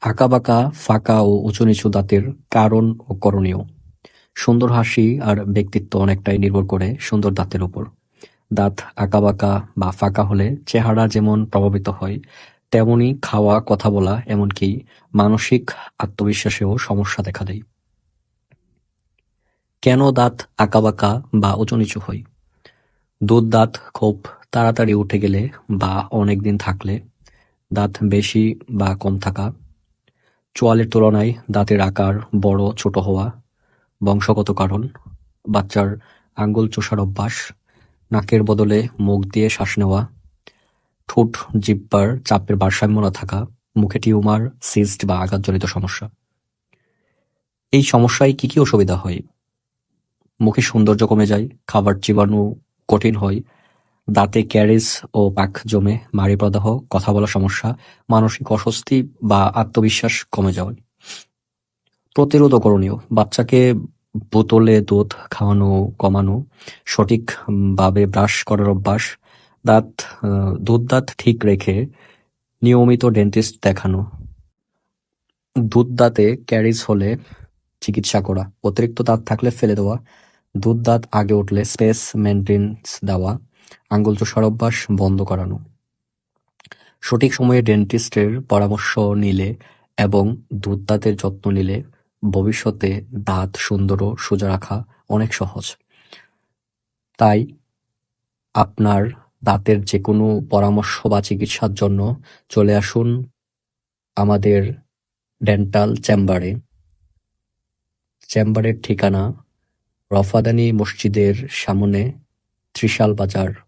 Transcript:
আঁকাবাঁকা, ফাঁকা ও উঁচু-নিচু দাঁতের কারণ ও করণীয় সুন্দর হাসি আর ব্যক্তিত্ব অনেকটাই নির্ভর করে সুন্দর দাঁতের উপর। দাঁত আঁকাবাঁকা বা ফাঁকা হলে চেহারা যেমন প্রভাবিত হয়, তেমনি খাওয়া, কথা বলা, এমনকি মানসিক আত্মবিশ্বাসেও সমস্যা দেখা দেয়। কেন দাঁত আঁকাবাঁকা বা উঁচু-নিচু হয়? দুধ দাঁত খুব তাড়াতাড়ি উঠে গেলে বা অনেক দিন থাকলে, দাঁত বেশি বা কম থাকা, চোয়ালের তুলনায় দাঁতের আকার বড় ছোট হওয়া, বংশগত কারণ, বাচ্চার আঙ্গুল চুষার অভ্যাস, নাকের বদলে মুখ দিয়ে শ্বাস নেওয়া, ঠোঁট জিহ্বার চাপের ভারসাম্য না থাকা, মুখে টিউমার, সিস্ট বা আঘাতজনিত সমস্যা। এই সমস্যায় কি কি অসুবিধা হয়? মুখে সৌন্দর্য কমে যায়, খাবার চিবানো কঠিন হয়, দাঁতে ক্যারিজ ও পাক জমে, মাড়ি প্রদাহ, কথা বলার সমস্যা, মানসিক অস্বস্তি বা আত্মবিশ্বাস কমে যাওয়া। প্রতিরোধ করণীয় বাচ্চাকে বোতলে দুধ খাওয়ানো কমানো, সঠিকভাবে ব্রাশ করার অভ্যাস, দাঁত দুধ দাঁত ঠিক রেখে নিয়মিত ডেন্টিস্ট দেখানো। দুধ দাঁতে ক্যারিজ হলে চিকিৎসা করা, অতিরিক্ত দাঁত থাকলে ফেলে দেওয়া, দুধ দাঁত আগে উঠলে স্পেস মেনটেন্স দেওয়া, আঙ্গুল চুষার অভ্যাস বন্ধ করানো। সঠিক সময়ে ডেন্টিস্টের পরামর্শ নিলে এবং দুধ দাঁতের যত্ন নিলে ভবিষ্যতে দাঁত সুন্দর ও সোজা রাখা অনেক সহজ। তাই আপনার দাঁতের যে কোনো পরামর্শ বা চিকিৎসার জন্য চলে আসুন আমাদের ডেন্টাল চেম্বারে। চেম্বারের ঠিকানা রফাদানি মসজিদের সামনে ত্রিশাল বাজার।